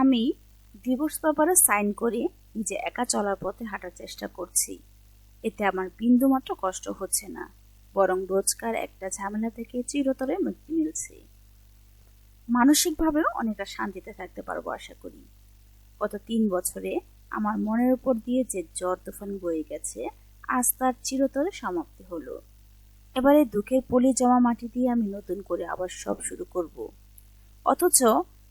আমি ডিভোর্স পেপারে সাইন করে নিজে একা চলার পথে হাঁটার চেষ্টা করছি। এতে আমার বিন্দুমাত্র কষ্ট হচ্ছে না, বরং রোজকার একটা ঝামেলা থেকে চিরতরে মুক্তি মিলছে। মানসিকভাবেও অনেকটা শান্তিতে থাকতে পারব আশা করি। গত তিন বছরে আমার মনের উপর দিয়ে যে জ্বর তুফান বয়ে গেছে, আজ তার চিরতরে সমাপ্তি হলো। এবারে দুঃখের পলি জমা মাটি দিয়ে আমি নতুন করে আবার সব শুরু করব। অথচ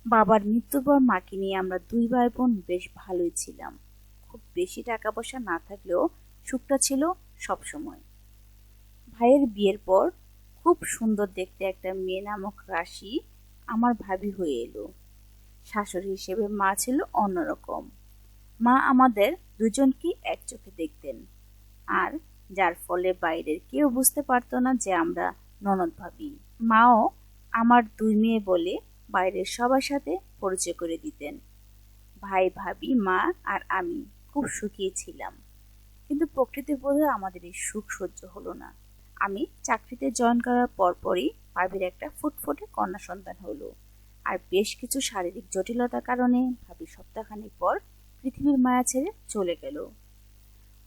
বাবার মৃত্যুর পর মাকে নিয়ে আমরা দুই ভাই বোন বেশ ভালোই ছিলাম। খুব বেশি টাকা পয়সা না থাকলেও সুখটা ছিল সব সময় ভাইয়ের বিয়ের পর খুব সুন্দর দেখতে একটা মেয়ে নামক রাশি আমার ভাবি হয়ে এলো। শাশুড়ি হিসেবে মা ছিল অন্যরকম। মা আমাদের দুজনকে এক চোখে দেখতেন। আর যার ফলে বাইরের কেউ বুঝতে পারতো না যে আমরা ননদ ভাবি। মাও আমার দুই মেয়ে বলে বাইরের সবার সাথে পরিচয় করে দিতেন। ভাই, ভাবি, মা আর আমি খুব সুখী ছিলাম। কিন্তু প্রকৃতি বোধে আমাদের এই সুখ সহ্য হলো না। আমি চাকরিতে জয়েন করার পরপরই ভাবির একটা ফুটফুটে কন্যা সন্তান হলো। আর বেশ কিছু শারীরিক জটিলতার কারণে ভাবি সপ্তাহখানেক পর পৃথিবীর মায়া ছেড়ে চলে গেল।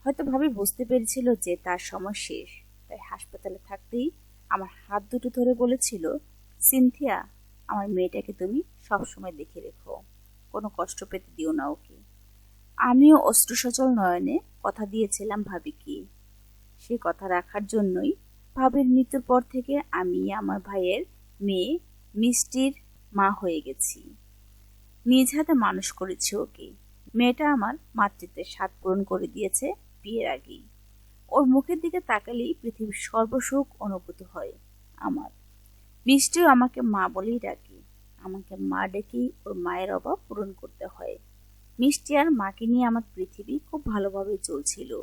হয়তো ভাবি বুঝতে পেরেছিল যে তার সময় শেষ, তাই হাসপাতালে থাকতেই আমার হাত দুটো ধরে বলেছিল, সিনথিয়া আমার মেয়েটাকে তুমি সবসময় দেখে রেখো। কোনো কষ্ট পেতে দিও না ওকে। আমিও অশ্রুসচল নয়নে কথা দিয়েছিলাম ভাবিকে। সে কথা রাখার জন্যই ভাবির মৃত্যুর পর থেকে আমি আমার ভাইয়ের মেয়ে মিষ্টির মা হয়ে গেছি। নিজ হাতে মানুষ করেছি ওকে। মেয়েটা আমার মাতৃত্বের স্বাদ পূরণ করে দিয়েছে বিয়ের আগেই। ওর মুখের দিকে তাকালেই পৃথিবীর সর্বসুখ অনুভূত হয় আমার। মিষ্টিও আমাকে মা বলেই ডাকে। আমাকে মা ডেকেই ওর মায়ের অভাব পূরণ করতে হয়। মিষ্টি আর মাকে নিয়ে আমার পৃথিবী খুব ভালোভাবে চলছিল।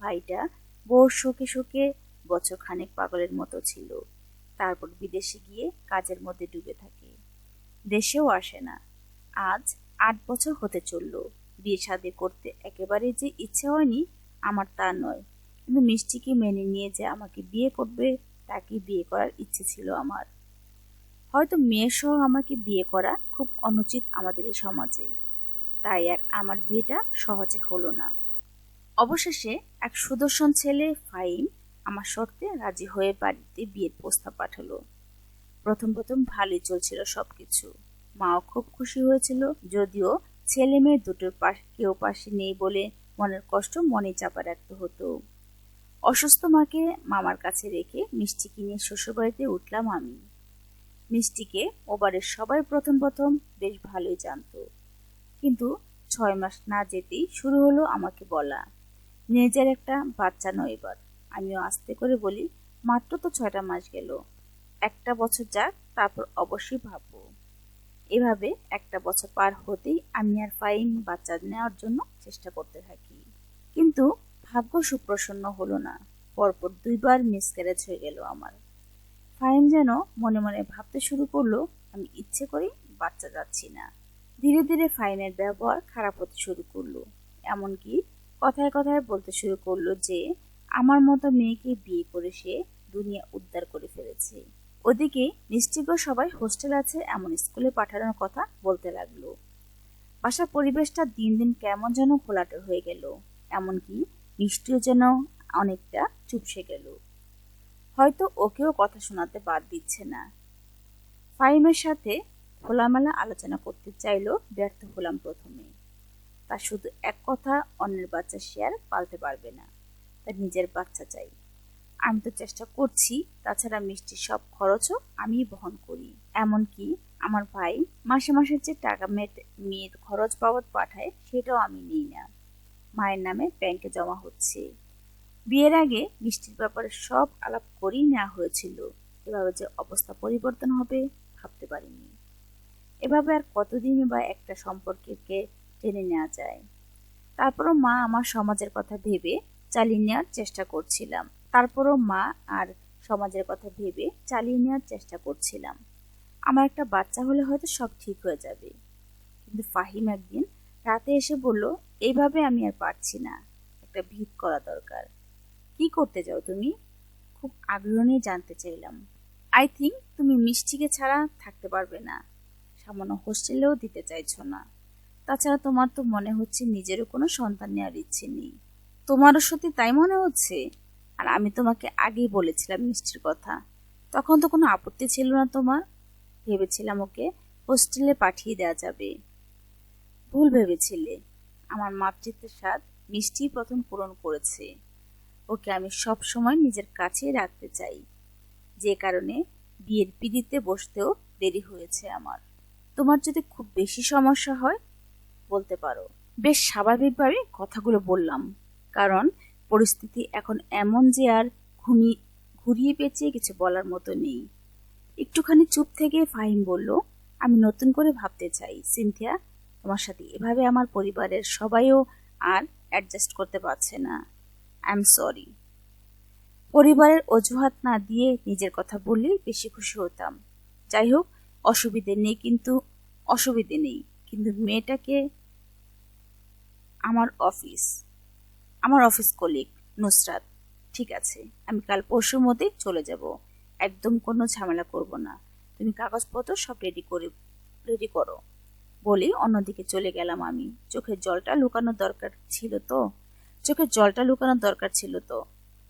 ভাইটা বউর শোকে শোকে বছর খানেক পাগলের মতো ছিল। তারপর বিদেশে গিয়ে কাজের মধ্যে ডুবে থাকে। দেশেও আসে না। আজ আট বছর হতে চলল। বিয়ে সাদে করতে একেবারে যে ইচ্ছে হয়নি, আমার তা নয়। কিন্তু মিষ্টিকে মেনে নিয়ে যে আমাকে বিয়ে করবে তাকে বিয়ে করার ইচ্ছে ছিল আমার। হয়তো মেয়ের সহ আমাকে বিয়ে করা খুব অনুচিত আমাদের এই সমাজে। তাই আর আমার বিয়েটা সহজে হলো না। অবশেষে এক সুদর্শন ছেলে ফাইম আমার শর্তে রাজি হয়ে বাড়িতে বিয়ের প্রস্তাব পাঠালো। প্রথম প্রথম ভালোই চলছিল সবকিছু। মাও খুব খুশি হয়েছিল, যদিও ছেলে মেয়ে দুটোর পাশ কেউ পাশে নেই বলে মনের কষ্ট মনে চাপা রাখতে হতো। অসুস্থ মাকে মামার কাছে রেখে মিষ্টি কিনে শ্বশুরবাড়িতে উঠলাম আমি। মিষ্টিকে ওবারের সবাই প্রথম প্রথম বেশ ভালোই জানতো। কিন্তু ছয় মাস না যেতেই শুরু হলো আমাকে বলা। নিজের একটা বাচ্চা নয় এবার। আমিও আস্তে করে বলি, মাত্র তো ছয়টা মাস গেল। একটা বছর যাক, তারপর অবশ্যই ভাববো। এভাবে একটা বছর পার হতেই আমি আর ফাইন বাচ্চা নেওয়ার জন্য চেষ্টা করতে থাকি। কিন্তু ভাগ্য সুপ্রসন্ন হলো না। পরপর দুইবার মিসক্যারেজ হয়ে গেল আমার। ফাইন যেন মনে মনে ভাবতে শুরু করল, আমি ইচ্ছে করে বাচ্চা যাচ্ছি না। ধীরে ধীরে ফাইনের ব্যবহার খারাপ হতে শুরু করল। এমনকি কথায় কথায় বলতে শুরু করল যে, আমার মতো মেয়েকে বিয়ে করে সে দুনিয়া উদ্ধার করে ফেলেছে। ওদিকে নিশ্চিত সবাই হোস্টেল আছে এমন স্কুলে পাঠানোর কথা বলতে লাগল। বাসার পরিবেশটা দিন দিন কেমন যেন খোলাটে হয়ে গেল। এমনকি মিষ্টিও যেন অনেকটা চুপসে গেল। হয়তো ওকেও কথা শোনাতে বাদ দিচ্ছে না। ফাইমের সাথে খোলামেলা আলোচনা করতে চাইলেও ব্যর্থ হলাম প্রথমে। তার শুধু এক কথা, অন্যের বাচ্চা শেয়ার পালতে পারবে না। তার নিজের বাচ্চা চাই। আমি তো চেষ্টা করছি, তাছাড়া মিষ্টির সব খরচও আমি বহন করি। এমনকি আমার ভাই মাসে মাসে যে টাকা মেয়ের খরচ বাবদ পাঠায়, সেটাও আমি নিই না। মায়ের নামে ব্যাংকে জমা হচ্ছে। বিয়ের আগে মিষ্টির ব্যাপারে সব আলাপ করেই নেওয়া হয়েছিল। এভাবে যে অবস্থা পরিবর্তন হবে ভাবতে পারিনি। এভাবে আর কতদিন বা একটা সম্পর্ককে টেনে নেওয়া যায়। তারপরও মা আমার সমাজের কথা ভেবে চালিয়ে নেওয়ার চেষ্টা করছিলাম। তারপরও মা আর সমাজের কথা ভেবে চালিয়ে নেওয়ার চেষ্টা করছিলাম। আমার একটা বাচ্চা হলে হয়তো সব ঠিক হয়ে যাবে। কিন্তু ফাহিম একদিন রাতে এসে বলল এইভাবে আমি আর পারছি না। একটা ভিত করা দরকার। কি করতে যাও তুমি? খুব আগ্রহ নিয়ে জানতে চাইলাম। আই থিঙ্ক তুমি মিষ্টিকে ছাড়া থাকতে পারবে না। সামান্য হোস্টেলেও দিতে চাইছো না। তাছাড়া তোমার তো মনে হচ্ছে নিজেরও কোনো সন্তান নেওয়ার ইচ্ছে নেই। তোমারও সত্যি তাই মনে হচ্ছে? আর আমি তোমাকে আগেই বলেছিলাম মিষ্টির কথা। তখন তো কোনো আপত্তি ছিল না তোমার। ভেবেছিলাম ওকে হোস্টেলে পাঠিয়ে দেওয়া যাবে। ভুল ভেবেছিলে। আমার মাতৃত্বের স্বাদ মিষ্টি প্রথম পূরণ করেছে। ওকে আমি সব সময় নিজের কাছেই রাখতে চাই। যে কারণে বিয়ের পিড়িতে বসতেও দেরি হয়েছে আমার। তোমার যদি খুব বেশি সমস্যা হয়, বলতে পারো। বেশ স্বাভাবিকভাবে কথাগুলো বললাম, কারণ পরিস্থিতি এখন এমন যে আর ঘুমিয়ে ঘুরিয়ে পেঁচিয়ে কিছু বলার মতো নেই। একটুখানি চুপ থেকে ফাহিম বলল, আমি নতুন করে ভাবতে চাই, সিনথিয়া। তোমার সাথে এভাবে আমার পরিবারের সবাইও আর অ্যাডজাস্ট করতে পারছে না। আই এম সরি পরিবারের অজুহাত না দিয়ে নিজের কথা বললেই বেশি খুশি হতাম। যাই হোক, অসুবিধে নেই কিন্তু, অসুবিধে নেই কিন্তু মেয়েটাকে আমার অফিস আমার অফিস কলিগ নুসরাত, ঠিক আছে, আমি কাল পরশুর মধ্যেই চলে যাব। একদম কোনো ঝামেলা করব না। তুমি কাগজপত্র সব রেডি করে রেডি করো। বলে অন্যদিকে চলে গেলাম আমি। চোখের জলটা লুকানোর দরকার ছিল তো। চোখের জলটা লুকানোর দরকার ছিল তো।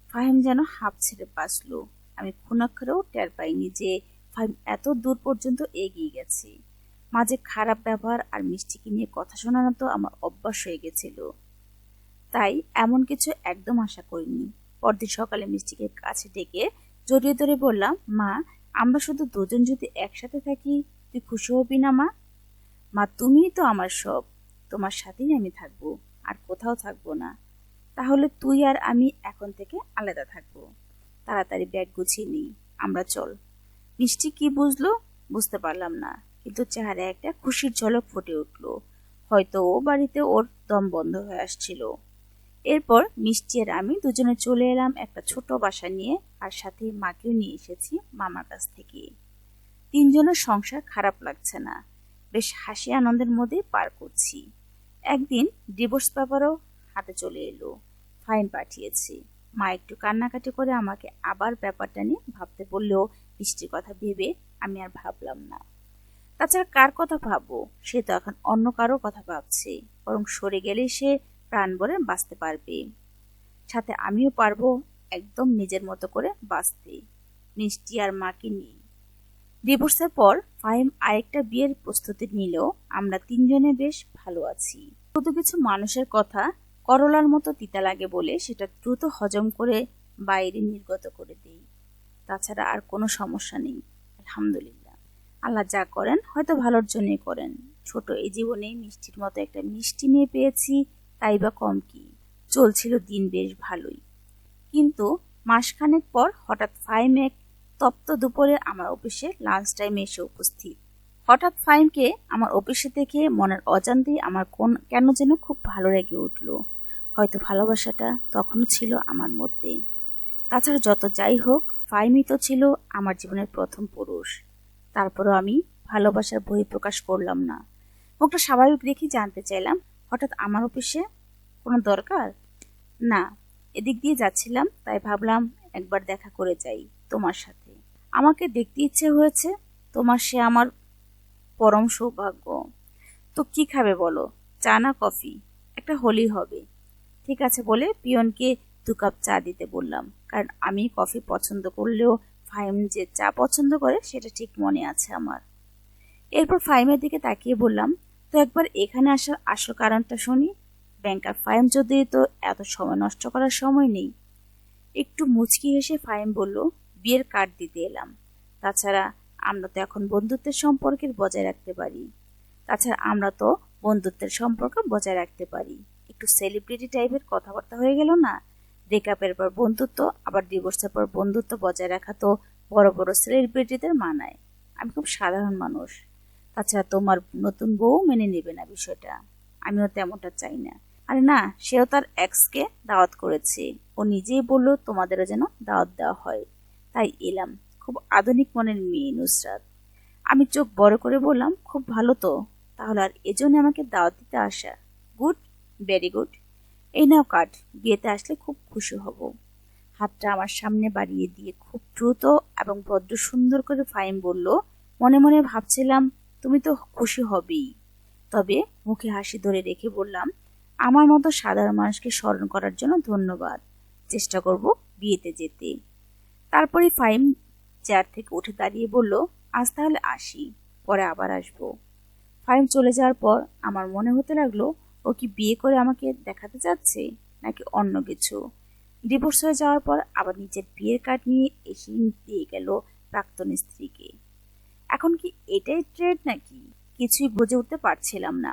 ফাহিম যেন হাফ ছেড়ে বাঁচলো। আমি খুনাক্ষরেও টের পাইনি যে ফাহিম এত দূর পর্যন্ত এগিয়ে গেছে। মাঝে খারাপ ব্যবহার আর মিষ্টিকে নিয়ে কথা শোনানো তো আমার অভ্যাস হয়ে গেছিল। তাই এমন কিছু একদম আশা করিনি। পরদিন সকালে মিষ্টিকে কাছে ডেকে জড়িয়ে ধরে বললাম, মা, আমরা শুধু দুজন যদি একসাথে থাকি, তুই খুশি হবি না, মা? মা, তুমিই তো আমার সব। তোমার সাথেই আমি থাকব, আর কোথাও থাকব না। তাহলে তুই আর আমি এখন থেকে আলাদা থাকব। তাড়াতাড়ি ব্যাগ গুছিয়ে নিই। আমরা চল। মিষ্টি কি বুঝলো? বুঝতে পারলাম না। কিন্তু চেহারা একটা খুশির ঝলক ফুটে উঠল। হয়তো ও বাড়িতে ওর দম বন্ধ হয়ে আসছিল। এরপর মিষ্টি আর আমি দুজনে চলে এলাম একটা ছোট বাসা নিয়ে, আর সাথে মাকেও নিয়ে এসেছি মামার কাছ থেকে। তিনজনের সংসার খারাপ লাগছে না। বেশ হাসি আনন্দের মধ্যে পার করছি। একদিন ডিভোর্স পেপারও হাতে চলে এলো। ফাইন পাঠিয়েছি। মা একটু কান্নাকাটি করে আমাকে আবার ব্যাপারটা নিয়ে ভাবতে বললেও মিষ্টির কথা ভেবে আমি আর ভাবলাম না। তাছাড়া কার কথা ভাববো? সে তো এখন অন্য কারও কথা ভাবছে। বরং সরে গেলে সে প্রাণ ভরে বাঁচতে পারবে। সাথে আমিও পারব একদম নিজের মতো করে বাঁচতে। মিষ্টি আর মাকে নিয়ে ডিভোর্সের পর, ফাহিম আরেকটা বিয়ের প্রস্তুতি নিলেও আমরা তিনজনে বেশ ভালো আছি। শুধু কিছু মানুষের কথা করলার মতো তিতা লাগে বলে সেটা দ্রুত হজম করে বাইরে নির্গত করে দেই। তাছাড়া আর কোনো সমস্যা নেই। আলহামদুলিল্লাহ। আল্লাহ যা করেন, হয়তো ভালোর জন্যই করেন। ছোট এই জীবনে মিষ্টির মতো একটা মিষ্টি মেয়ে পেয়েছি, তাই বা কম কি? চলছিল দিন বেশ ভালোই। কিন্তু মাসখানেক পর হঠাৎ ফাইম এক তপ্ত দুপুরে আমার অফিসে লাঞ্চ টাইমে এসে উপস্থিত। হঠাৎ ফাইমকে আমার অফিসে দেখে মনের অজান্তেই আমার কোন কেন যেন খুব ভালো লেগে উঠল। হয়তো ভালোবাসাটা তখনও ছিল আমার মধ্যে। তাছাড়া যত যাই হোক ফাইমই তো ছিল আমার জীবনের প্রথম পুরুষ। তারপরও আমি ভালোবাসার বই প্রকাশ করলাম না। মুখটা স্বাভাবিক রেখে জানতে চাইলাম, হঠাৎ আমার অফিসে কোনো দরকার? না, এদিক দিয়ে যাচ্ছিলাম, তাই ভাবলাম একবার দেখা করে যাই তোমার সাথে। আমাকে দেখতে ইচ্ছে হয়েছে তোমার সে আমার পরম সৌভাগ্য। তো কি খাবে বলো? চা না কফি? একটা হলি হবে। ঠিক আছে বলে পিয়নকে দু কাপ চা দিতে বললাম। কারণ আমি কফি পছন্দ করলেও ফাইম যে চা পছন্দ করে সেটা ঠিক মনে আছে আমার। এরপর ফাইমের দিকে তাকিয়ে বললাম, তো একবার এখানে আসার আসল কারণটা শুনি। ব্যাংকার ফাইম যদি তো এত সময় নষ্ট করার সময় নেই? একটু মুচকি হেসে ফাইম বলল বিয়ের কার্ড দিতে এলাম। তাছাড়া আমরা তো এখন বন্ধুত্বের সম্পর্কের বজায় রাখতে পারি। তাছাড়া আমরা তো বন্ধুত্বের সম্পর্ক বজায় রাখতে পারি। একটু সেলিব্রিটি টাইপের কথাবার্তা হয়ে গেল না? ব্রেকআপের পর বন্ধুত্ব, আবার ডিভোর্সের পর বন্ধুত্ব বজায় রাখা তো বড় বড় সেলিব্রিটিদের মানায়। আমি খুব সাধারণ মানুষ। তাছাড়া তোমার নতুন বউ মেনে নেবে না বিষয়টা। আমিও তেমনটা চাই না। আরে না, সেও তার এক্সকে দাওয়াত করেছে। ও নিজেই বলল তোমাদেরও যেন দাওয়াত দেওয়া হয়। তাই এলাম। খুব আধুনিক মনের মেয়ে নুসরাত। আমি চোখ বড় করে বললাম, খুব ভালো তো। তাহলে আর এজন্য আমাকে দাওয়াত দিতে আসা। Good, very good. এই নাও কাঠ বিয়েতে আসলে খুব খুশি হব। হাতটা আমার সামনে বাড়িয়ে দিয়ে খুব দ্রুত এবং ভদ্র সুন্দর করে ফাইম বলল, মনে মনে ভাবছিলাম তুমি তো খুশি হবেই। তবে মুখে হাসি ধরে রেখে বললাম, আমার মতো সাধারণ মানুষকে স্মরণ করার জন্য ধন্যবাদ। চেষ্টা করব বিয়েতে যেতে। তারপরে ফাইম চেয়ার থেকে উঠে দাঁড়িয়ে বলল, আজ তাহলে আসি, পরে আবার আসব। ফাইম চলে যাওয়ার পর আমার মনে হতে লাগল, ও কি বিয়ে করে আমাকে দেখাতে যাচ্ছে, নাকি অন্য কিছু? ডিভোর্স হয়ে যাওয়ার পর আবার নিজের বিয়ের কার্ড নিয়ে এসে দিয়ে গেল প্রাক্তন স্ত্রীকে। এখন কি এটাই ট্রেড নাকি? কিছুই বুঝে উঠতে পারছিলাম না।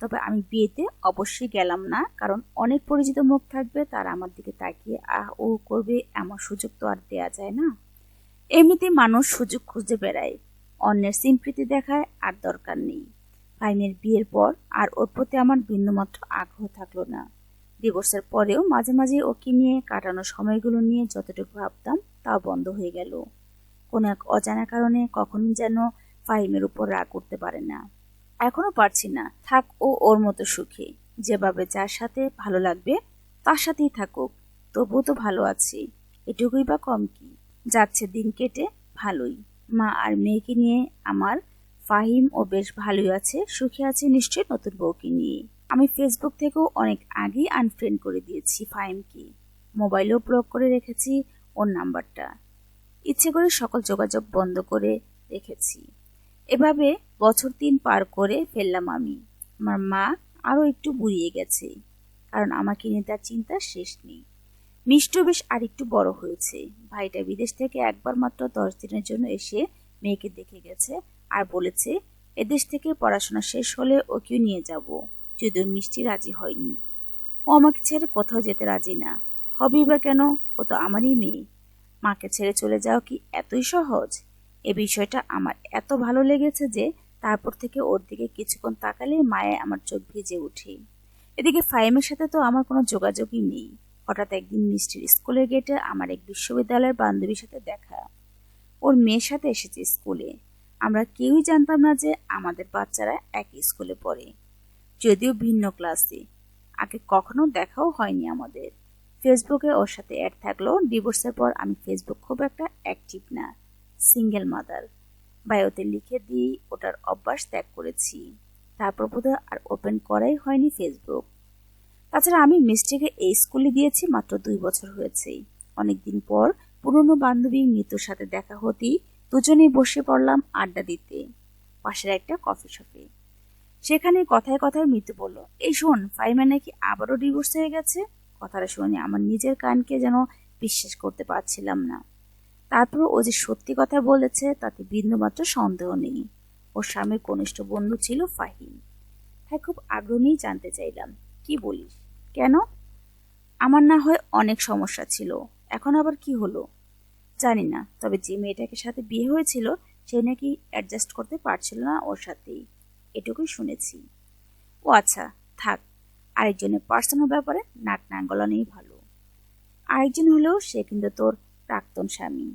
তবে আমি বিয়েতে অবশ্যই গেলাম না, কারণ অনেক পরিচিত মুখ থাকবে, তারা আমার দিকে তাকিয়ে, আহ, ও করবে, এমন সুযোগ তো আর দেয়া যায় না। এমনিতে মানুষ সুযোগ খুঁজে বেড়ায়। অন্যের সিম্প্রীতি দেখায় আর দরকার নেই। ফাইমের বিয়ের পর আর ওর প্রতি আমার বিন্দুমাত্র আগ্রহ থাকল না। ডিভোর্সের পরেও মাঝে মাঝে ওকে নিয়ে কাটানো সময়গুলো নিয়ে যতটুকু ভাবতাম, তাও বন্ধ হয়ে গেল। কোনো এক অজানা কারণে কখনই যেন ফাইমের উপর রাগ করতে পারে না। এখনও পারছি না। থাক ও ওর মতো সুখে। যেভাবে যার সাথে ভালো লাগবে, তার সাথেই থাকুক। তবুও তো ভালো আছি। এটুকুই বা কম কি? যাচ্ছে দিন কেটে, ভালোই। মা আর মেয়েকে নিয়ে আমার ফাহিম ও বেশ ভালোই আছে, সুখে আছে নিশ্চয়ই নতুন বউকে নিয়ে। আমি ফেসবুক থেকেও অনেক আগেই আনফ্রেন্ড করে দিয়েছি ফাহিমকে। মোবাইলেও ব্লক করে রেখেছি ওর নাম্বারটা ইচ্ছে করে সকল যোগাযোগ বন্ধ করে রেখেছি। এভাবে বছর তিন পার করে ফেললাম আমি। আমার মা আরও একটু বুড়িয়ে গেছে, কারণ আমাকে নিয়ে তার চিন্তা শেষ নেই। মিষ্টু বেশ আরেকটু বড় হয়েছে। ভাইটা বিদেশ থেকে একবার মাত্র দশ দিনের জন্য এসে মেয়েকে দেখে গেছে আর বলেছে, এদেশ থেকে পড়াশোনা শেষ হলে ওকেও নিয়ে যাব। যদিও মিষ্টি রাজি হয়নি। ও আমাকে ছেড়ে কোথাও যেতে রাজি না। হবেই বা কেন? ও তো আমারই মেয়ে। মাকে ছেড়ে চলে যাও কি এতই সহজ? এ বিষয়টা আমার এত ভালো লেগেছে যে তারপর থেকে ওর দিকে কিছুক্ষণ তাকালে মায়ে আমার চোখ ভিজে উঠে এদিকে ফাইমের সাথে তো আমার কোনো যোগাযোগই নেই। হঠাৎ একদিন মিষ্টির স্কুলের গেটে আমার এক বিশ্ববিদ্যালয়ের বান্ধবীর সাথে দেখা। ওর মেয়ের সাথে এসেছে স্কুলে। আমরা কেউই জানতাম না যে আমাদের বাচ্চারা একই স্কুলে পড়ে। যদিও ভিন্ন ক্লাসে আগে কখনো দেখাও হয়নি আমাদের। ফেসবুকে ওর সাথে অ্যাড থাকলেও ডিভোর্সের পর আমি ফেসবুক খুব একটা অ্যাক্টিভ না। সিঙ্গেল মাদার বায়োতে লিখে দিয়ে ওটার অভ্যাস ত্যাগ করেছি। তারপর বোধহয় আর ওপেন করাই হয়নি ফেসবুক তাছাড়া আমি মিষ্টিকে এই স্কুলে দিয়েছি মাত্র দুই বছর হয়েছে। অনেকদিন পর পুরনো বান্ধবী মৃত্যুর সাথে দেখা হতেই দুজনেই বসে পড়লাম আড্ডা দিতে। পাশের একটা কফি শপে সেখানে কথায় কথায় মৃত্যু বলল, এই শোন ফাইমা নাকি আবারও ডিভোর্স হয়ে গেছে? কথাটা শুনে আমার নিজের কানকে যেন বিশ্বাস করতে পারছিলাম না। তারপর ও যে সত্যি কথা বলেছে, তাতে বিন্দুমাত্র সন্দেহ নেই। ওর স্বামীর কনিষ্ঠ বন্ধু ছিল ফাহিম। তাই খুব আগ্রহ নিয়েই জানতে চাইলাম, কি বলিস? কেন? আমার না হয় অনেক সমস্যা ছিল। এখন আবার কি হলো? জানি না, তবে যে মেয়েটাকে সাথে বিয়ে হয়েছিল, সে নাকি অ্যাডজাস্ট করতে পারছিল না ওর সাথেই। এটুকুই শুনেছি। ও আচ্ছা থাক, আরেকজনের পার্সোনাল ব্যাপারে নাক নাঙ্গলানেই ভালো। আরেকজন হলেও সে কিন্তু তোর প্রাক্তন স্বামী।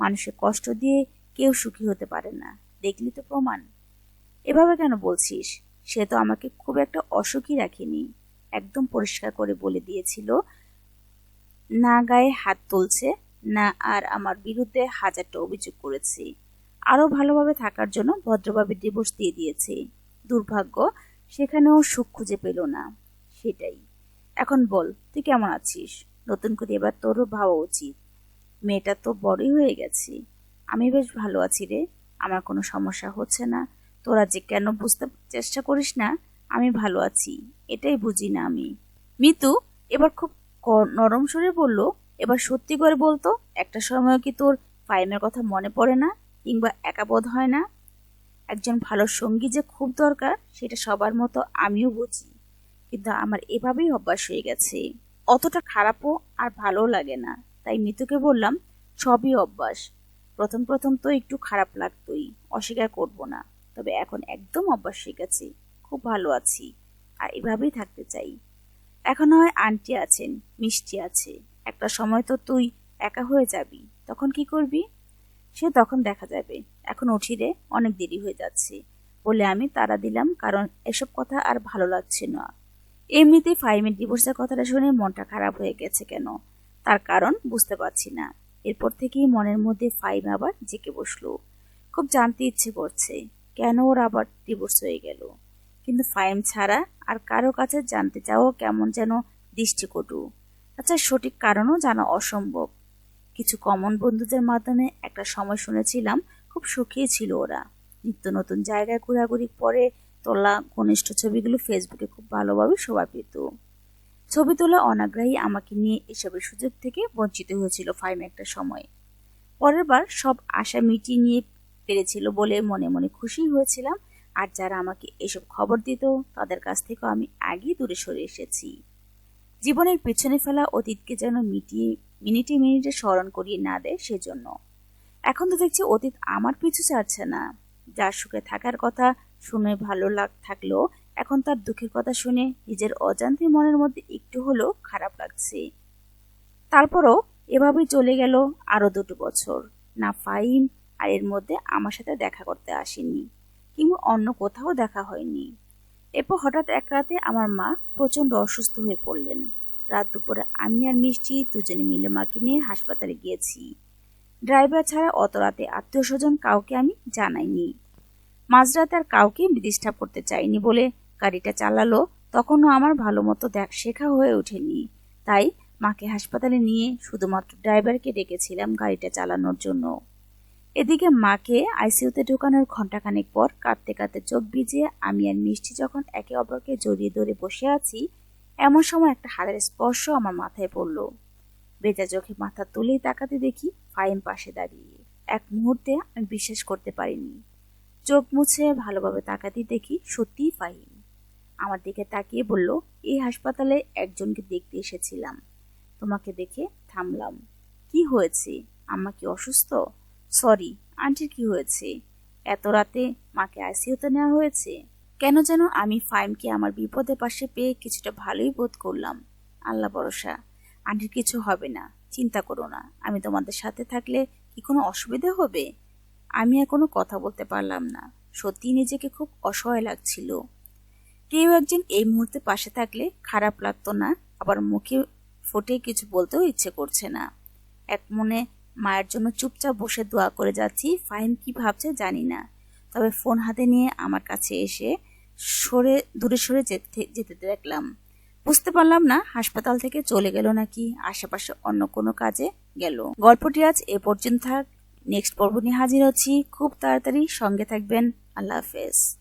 মানুষের কষ্ট দিয়ে কেউ সুখী হতে পারে না। দেখলি তো প্রমাণ। এভাবে কেন বলছিস? সে তো আমাকে খুব একটা অসুখী রাখেনি। একদম পরিষ্কার করে বলে দিয়েছিল, না গায়ে হাত তুলছে, না আর আমার বিরুদ্ধে হাজারটা অভিযোগ করেছে। আরও ভালোভাবে থাকার জন্য ভদ্রভাবে ডিভোর্স দিয়ে দিয়েছে। দুর্ভাগ্য, সেখানেও সুখ খুঁজে পেল না। সেটাই। এখন বল, তুই কেমন আছিস? নতুন করে এবার তোরও ভাবা উচিত। মেয়েটা তো বড়ই হয়ে গেছে। আমি বেশ ভালো আছি রে। আমার কোনো সমস্যা হচ্ছে না। তোরা যে কেন বুঝতে চেষ্টা করিস না, আমি ভালো আছি। এটাই বুঝি না আমি। মিতু, এবার খুব নরম সরে বলল, এবার সত্যি করে বলতো, একটা সময় কি তোর ফাইমের কথা মনে পড়ে না, কিংবা একাবোধ হয় না? একজন ভালো সঙ্গী যে খুব দরকার, সেটা সবার মতো আমিও বুঝি। কিন্তু আমার এভাবেই অভ্যাস হয়ে গেছে। অতটা খারাপও আর ভালো লাগে না। তাই মিতুকে বললাম, সবই অভ্যাস। প্রথম প্রথম তো একটু খারাপ লাগতোই, অস্বীকার করব না। তবে এখন একদম অভ্যাস গেছে, খুব ভালো আছি, আর এভাবেই থাকতে চাই। এখন হয় আন্টি আছেন, মিষ্টি আছে। একটা সময় তো তুই একা হয়ে যাবি, তখন কি করবি? সে তখন দেখা যাবে। এখন উঠি রে, অনেক দেরি হয়ে যাচ্ছে। বলে আমি তারা দিলাম, কারণ এসব কথা আর ভালো লাগছে না। এমনিতেই ফাইমের ডিভোর্সের কথাটা শুনে মনটা খারাপ হয়ে গেছে কেন? তার কারণ বুঝতে পারছি না। এরপর থেকেই মনের মধ্যে ফাইম আবার জেকে বসল। খুব জানতে ইচ্ছে করছে, কেন ওর আবার ডিভোর্স হয়ে গেল? কিন্তু ফাইম ছাড়া আর কারও কাছে জানতে চাও কেমন যেন দৃষ্টিকটু। আচ্ছা সঠিক কারণও জানা অসম্ভব। কিছু কমন বন্ধুদের মাধ্যমে একটা সময় শুনেছিলাম, খুব সুখী ছিল ওরা। নিত্য নতুন জায়গায় ঘোরাঘুরি পরে তোলা ঘনিষ্ঠ ছবিগুলো ফেসবুকে খুব ভালোভাবে শোভা পেত ছবি তোলা অনাগ্রাহী আমাকে নিয়ে এসবের সুযোগ থেকে বঞ্চিত হয়েছিল ফাইম একটা সময়। পরের বার সব আশা মিটিয়ে নিয়ে পেরেছিল বলে মনে মনে খুশি হয়েছিলাম, আর যারা আমাকে এসব খবর দিত তাদের কাছ থেকেও আমি আগেই দূরে সরে এসেছি। জীবনের পেছনে ফেলা অতীতকে যেন মিটিয়ে মিনিটে মিনিটে স্মরণ করিয়ে না দেয় সেজন্য। এখন তো দেখছি অতীত আমার পিছু ছাড়ছে না। যার সুখে থাকার কথা শুনে ভালো লাগ, থাকলেও এখন তার দুঃখের কথা শুনে নিজের অজান্তে মনের মধ্যে একটু হলেও খারাপ লাগছে। তারপরও এভাবেই চলে গেল আরও দুটো বছর। না ফাইম আর এর মধ্যে আমার সাথে দেখা করতে আসেনি, কিংবা অন্য কোথাও দেখা হয়নি। এরপর হঠাৎ এক রাতে আমার মা প্রচণ্ড অসুস্থ হয়ে পড়লেন। রাত দুপুরে আমি আর মিষ্টি দুজনে মিলে মাকে নিয়ে হাসপাতালে গিয়েছি। ড্রাইভার ছাড়া অত রাতে আত্মীয় স্বজন কাউকে আমি জানাইনি। মাঝরাতে আর কাউকে ডিস্টার্ব করতে চাইনি বলে গাড়িটা চালালো, তখনও আমার ভালো মতো দেখ শেখা হয়ে ওঠেনি। তাই মাকে হাসপাতালে নিয়ে শুধুমাত্র ড্রাইভারকে ডেকেছিলাম গাড়িটা চালানোর জন্য। এদিকে মাকে আইসিইউতে ঢোকানোর ঘন্টাখানেক পর কাঁদতে কাঁদতে চোখ ভিজিয়ে আমি আর মিষ্টি যখন একে অপরকে জড়িয়ে ধরে বসে আছি, এমন সময় একটা হাতের স্পর্শ আমার মাথায় পড়ল। বেজা চোখে মাথা তুলেই তাকাতে দেখি ফাইম পাশে দাঁড়িয়ে। এক মুহূর্তে আমি বিশ্বাস করতে পারিনি। চোখ মুছে ভালোভাবে তাকাতে দেখি সত্যিই ফাহিম আমার দিকে তাকিয়ে বলল, এই হাসপাতালে একজনকে দেখতে এসেছিলাম। তোমাকে দেখে থামলাম। কি হয়েছে? আম্মা কি অসুস্থ? সরি, আন্টির কি হয়েছে? এত রাতে মাকে আইসিইউতে নেওয়া হয়েছে? কেন যেন আমি ফাইমকে আমার বিপদে পাশে পেয়ে কিছুটা ভালোই বোধ করলাম। আল্লাহ ভরসা, আন্টির কিছু হবে না। চিন্তা করো না, আমি তোমাদের সাথে থাকলে কি কোনো অসুবিধা হবে? আমি আর কোনো কথা বলতে পারলাম না। সত্যি নিজেকে খুব অসহায় লাগছিল। কেউ একজন এই মুহূর্তে পাশে থাকলে খারাপ লাগতো না, আবার মুখে ফোটে কিছু বলতেও ইচ্ছে করছে না। এক মনে মায়ের জন্য চুপচাপ বসে দোয়া করে যাচ্ছি, ফাহিম কি ভাবছে জানি না। তবে ফোন হাতে নিয়ে আমার কাছে এসে সরে, দূরে সরে যেতে যেতে দেখলাম। বুঝতে পারলাম না হাসপাতাল থেকে চলে গেল নাকি, আশেপাশে অন্য কোনো কাজে গেল। গল্পটি আজ এ পর্যন্ত থাক, নেক্সট পর্ব নিয়ে হাজির হচ্ছি। খুব তাড়াতাড়ি সঙ্গে থাকবেন। আল্লাহ হাফেজ।